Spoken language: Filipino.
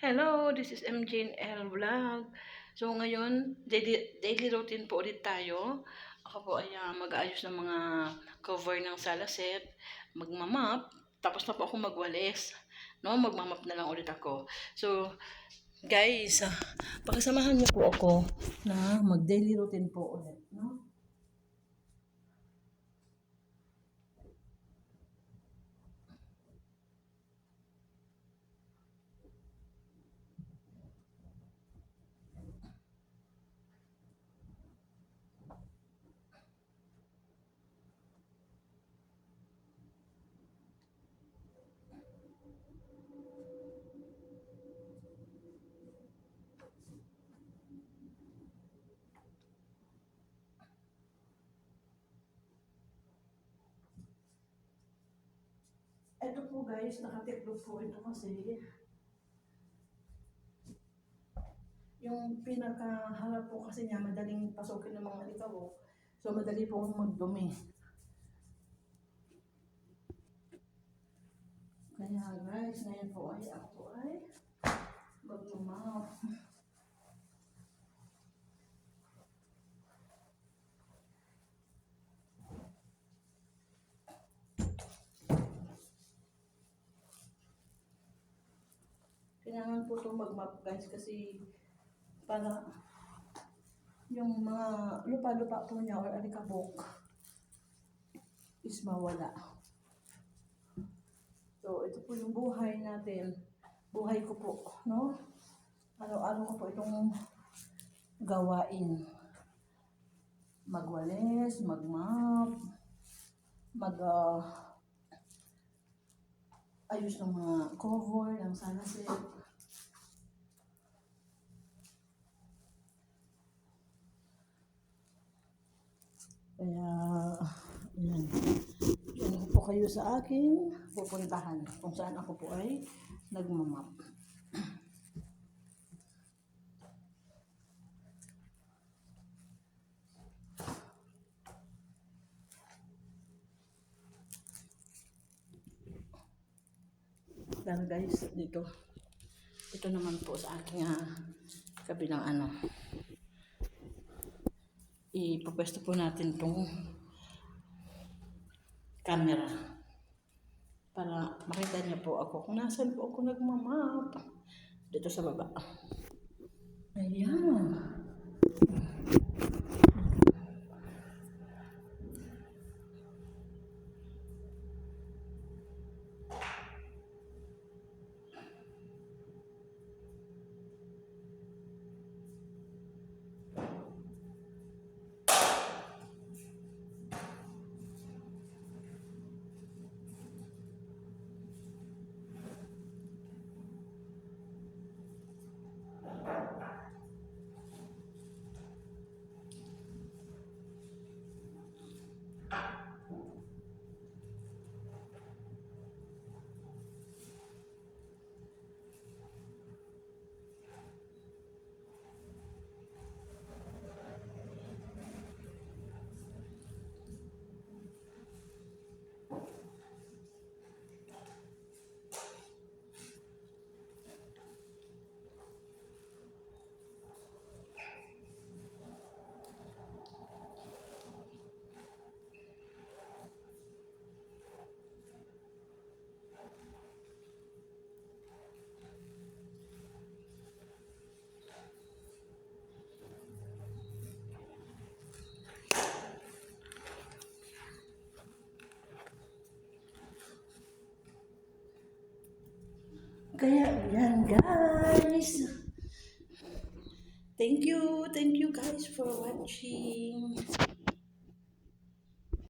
Hello, this is MJ L Vlog. So ngayon, daily, daily routine po ulit tayo. Ako po ay ah, mag-aayos ng mga cover ng salaset, magmamap, tapos na po ako magwalis. No, magmamap na lang ulit ako. So, guys, ah, pakisamahan niyo po ako na mag-daily routine po ulit, no? Ito po guys, nakatiklop po ito kasi yung pinakaharap po kasi niya madaling pasukin ng mga ikaw. So madali po magdumi. Kaya guys, ngayon po ay ako ay po itong mag-map guys kasi para yung mga lupa-lupa po niya or alikabok is mawala. So, ito po yung buhay natin. Buhay ko po, no? Araw-araw ko po itong gawain. Magwalis, mag-map, mag ah, ayos ng mga cover, ng sunset. Kaya, yan. Yan po kayo sa aking pupuntahan kung saan ako po ay nagmamap. Pero guys, dito, ito naman po sa aking ah, kabilang ano, ipapwesto po natin tong camera para makita niyo po ako kung nasan po ako nagmamap dito sa baba. Ayan. Guys. Thank you, thank you guys for watching.